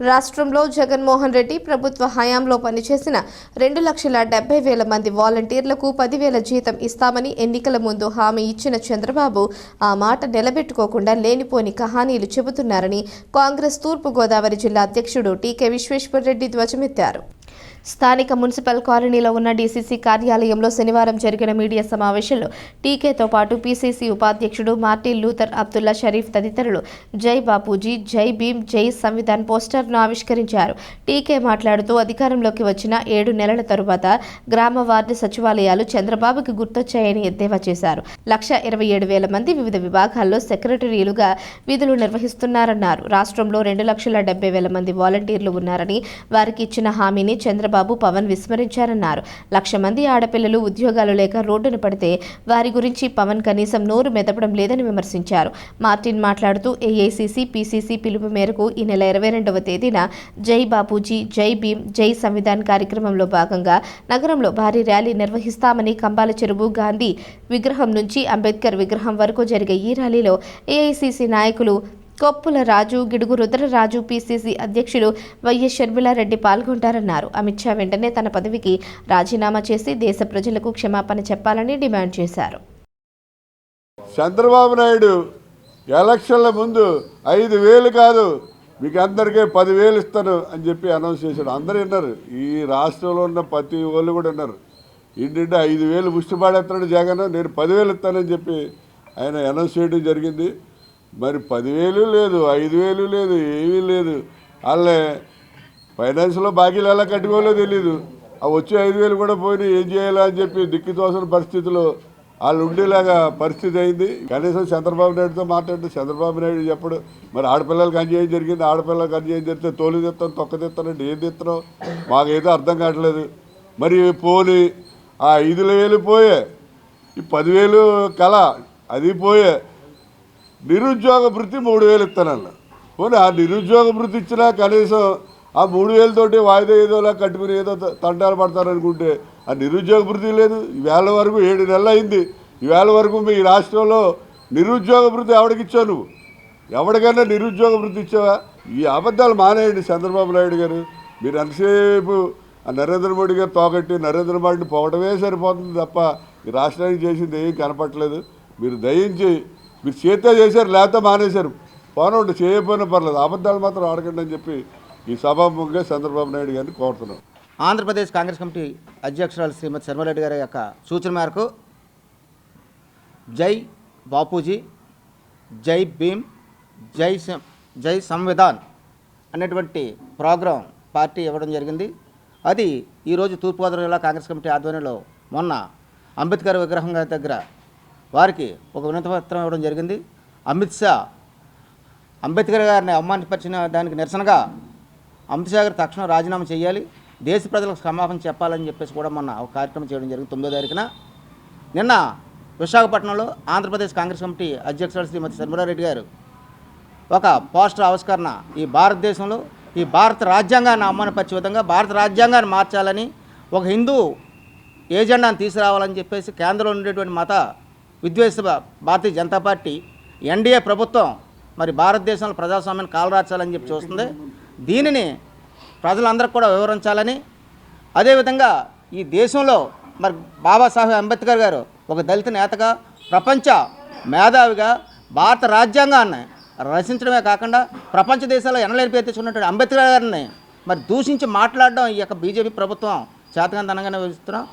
రాష్ట్రంలో జగన్మోహన్ రెడ్డి ప్రభుత్వ హయాంలో పనిచేసిన రెండు లక్షల డెబ్బై వేల మంది వాలంటీర్లకు పదివేల జీతం ఇస్తామని ఎన్నికల ముందు హామీ ఇచ్చిన చంద్రబాబు ఆ మాట నిలబెట్టుకోకుండా లేనిపోని కహానీలు చెబుతున్నారని కాంగ్రెస్ తూర్పుగోదావరి జిల్లా అధ్యక్షుడు టీకే విశ్వేశ్వరరెడ్డి ధ్వజమెత్తారు. స్థానిక మున్సిపల్ కాలనీలో ఉన్న డీసీసీ కార్యాలయంలో శనివారం జరిగిన మీడియా సమావేశంలో టీకేతో పాటు పీసీసీ ఉపాధ్యక్షుడు మార్టిన్ లూథర్ అబ్దుల్లా షరీఫ్ తదితరులు జై బాపూజీ జై భీమ్ జై సంవిధాన్ పోస్టర్ను ఆవిష్కరించారు. టీకే మాట్లాడుతూ అధికారంలోకి వచ్చిన ఏడు నెలల తరువాత గ్రామ వార్డు సచివాలయాలు చంద్రబాబుకి గుర్తొచ్చాయని ఎద్దేవా చేశారు. లక్ష ఇరవై ఏడు వేల మంది వివిధ విభాగాల్లో సెక్రటరీలుగా విధులు నిర్వహిస్తున్నారన్నారు. రాష్ట్రంలో రెండు లక్షల డెబ్బై వేల మంది వాలంటీర్లు ఉన్నారని వారికి ఇచ్చిన హామీని చంద్రబాబు పవన్ విస్మరించారన్నారు. లక్ష మంది ఆడపిల్లలు ఉద్యోగాలు లేక రోడ్డున పడితే వారి గురించి పవన్ కనీసం నోరు మెదపడం లేదని విమర్శించారు. మార్టిన్ మాట్లాడుతూ ఏఐసీసీ పీసీసీ పిలుపు మేరకు ఈ నెల ఇరవై రెండవ తేదీన జై బాపూజీ జై భీమ్ జై సంవిధాన్ కార్యక్రమంలో భాగంగా నగరంలో భారీ ర్యాలీ నిర్వహిస్తామని కంబాల చెరువు గాంధీ విగ్రహం నుంచి అంబేద్కర్ విగ్రహం వరకు జరిగే ఈ ర్యాలీలో ఏఐసీసీ నాయకులు కొప్పుల రాజు గిడుగు రుద్రరాజు పీసీసీ అధ్యక్షులు వైఎస్ షర్మిలారెడ్డి పాల్గొంటారన్నారు. అమిత్ షా వెంటనే తన పదవికి రాజీనామా చేసి దేశ ప్రజలకు క్షమాపణ చెప్పాలని డిమాండ్ చేశారు. చంద్రబాబు నాయుడు ఎలక్షన్ల ముందు ఐదు వేలు కాదు మీకు అందరికీ పదివేలు ఇస్తాను అని చెప్పి అనౌన్స్ చేశాడు. అందరూ విన్నారు. ఈ రాష్ట్రంలో ఉన్న ప్రతి వాళ్ళు కూడా విన్నారు. ఏంటంటే ఐదు వేలు ముష్టిపాడేస్తున్నాడు జగన్ నేను పదివేలు ఇస్తానని చెప్పి ఆయన అనౌన్స్ చేయడం జరిగింది. మరి పదివేలు లేదు ఐదు వేలు లేదు ఏమీ లేదు. వాళ్ళే ఫైనాన్స్లో బాకీలు ఎలా కట్టుకోవాలో తెలియదు ఆ వచ్చే ఐదు వేలు కూడా పోయి ఏం చేయాలా అని చెప్పి దిక్కుతోసిన పరిస్థితిలో వాళ్ళు ఉండేలాగా పరిస్థితి అయింది. కనీసం చంద్రబాబు నాయుడుతో మాట్లాడితే చంద్రబాబు నాయుడు చెప్పడు మరి ఆడపిల్లలకి అన్యాయం జరిగింది ఆడపిల్లలకి అన్యాయం జరిగితే తోలు తెస్తాను తొక్క తెస్తానంటే ఏం తెస్తున్నాం మాకైతే అర్థం కావట్లేదు. మరి పోని ఆ ఐదు వేలు పోయే ఈ పదివేలు కళ అది పోయే నిరుద్యోగ భృతి మూడు వేలు ఇస్తానన్న పోనీ ఆ నిరుద్యోగ భృతి ఇచ్చినా కనీసం ఆ మూడు వేలతోటి వాయిదా ఏదోలా కట్టుకుని ఏదో తంటాలు పడతారనుకుంటే ఆ నిరుద్యోగ భృతి లేదు. ఈవేళ వరకు ఏడు నెలలు అయింది. ఈవేళ వరకు మీ రాష్ట్రంలో నిరుద్యోగ భృతి ఎవడికి ఇచ్చావు నువ్వు? ఎవరికైనా నిరుద్యోగ భృతి ఇచ్చావా? ఈ అబద్ధాలు మానేయండి చంద్రబాబు నాయుడు గారు. మీరు ఎంతసేపు ఆ నరేంద్ర మోడీ గారు తోగట్టి నరేంద్ర మోడీని పోవడమే సరిపోతుంది తప్ప ఈ రాష్ట్రానికి చేసింది ఏం కనపట్లేదు మీరు దయించి మీరు చేతే చేశారు లేకపోతే మానేశారు. పోనండి చేయకపోయినా పర్లేదు అబద్ధాలు మాత్రం ఆడకండి అని చెప్పి ఈ సభాముఖంగా చంద్రబాబు నాయుడు గారిని కోరుతున్నాం. ఆంధ్రప్రదేశ్ కాంగ్రెస్ కమిటీ అధ్యక్షురాలు శ్రీమతి శర్మరెడ్డి గారి యొక్క సూచన మేరకు జై బాపూజీ జై భీమ్ జై సం- జై సంవిధాన్ అనేటువంటి ప్రోగ్రాం పార్టీ ఇవ్వడం జరిగింది. అది ఈరోజు తూర్పుగోదావరి జిల్లా కాంగ్రెస్ కమిటీ ఆధ్వర్యంలో మొన్న అంబేద్కర్ విగ్రహం గారి దగ్గర వారికి ఒక వినతి పత్రం ఇవ్వడం జరిగింది. అమిత్ షా అంబేద్కర్ గారిని అవమానపరిచిన దానికి నిరసనగా అమిత్ షా గారు తక్షణం రాజీనామా చేయాలి. దేశ ప్రజలకు క్షమాపణ చెప్పాలని చెప్పేసి కూడా మొన్న ఒక కార్యక్రమం చేయడం జరిగింది తొమ్మిదో తారీఖున. నిన్న విశాఖపట్నంలో ఆంధ్రప్రదేశ్ కాంగ్రెస్ కమిటీ అధ్యక్షుడు శ్రీమతి శర్మలారెడ్డి గారు ఒక పోస్టర్ ఆవిష్కరణ ఈ భారతదేశంలో ఈ భారత రాజ్యాంగాన్ని అవమానపరిచే విధంగా భారత రాజ్యాంగాన్ని మార్చాలని ఒక హిందూ ఏజెండాను తీసుకురావాలని చెప్పేసి కేంద్రంలో ఉండేటువంటి మత విద్వేష భారతీయ జనతా పార్టీ ఎన్డీఏ ప్రభుత్వం మరి భారతదేశంలో ప్రజాస్వామ్యాన్ని కాలరాచాలని చెప్పి చూస్తుంది. దీనిని ప్రజలందరికీ కూడా వివరించాలని. అదేవిధంగా ఈ దేశంలో మరి బాబాసాహెబ్ అంబేద్కర్ గారు ఒక దళిత నేతగా ప్రపంచ మేధావిగా భారత రాజ్యాంగాన్ని రచించడమే కాకుండా ప్రపంచ దేశాల్లో ఎనలేని పేరు తెచ్చుకున్నటువంటి అంబేద్కర్ గారిని మరి దూషించి మాట్లాడడం ఈ యొక్క బీజేపీ ప్రభుత్వం చేతకంతనంగానే వివరిస్తున్నాం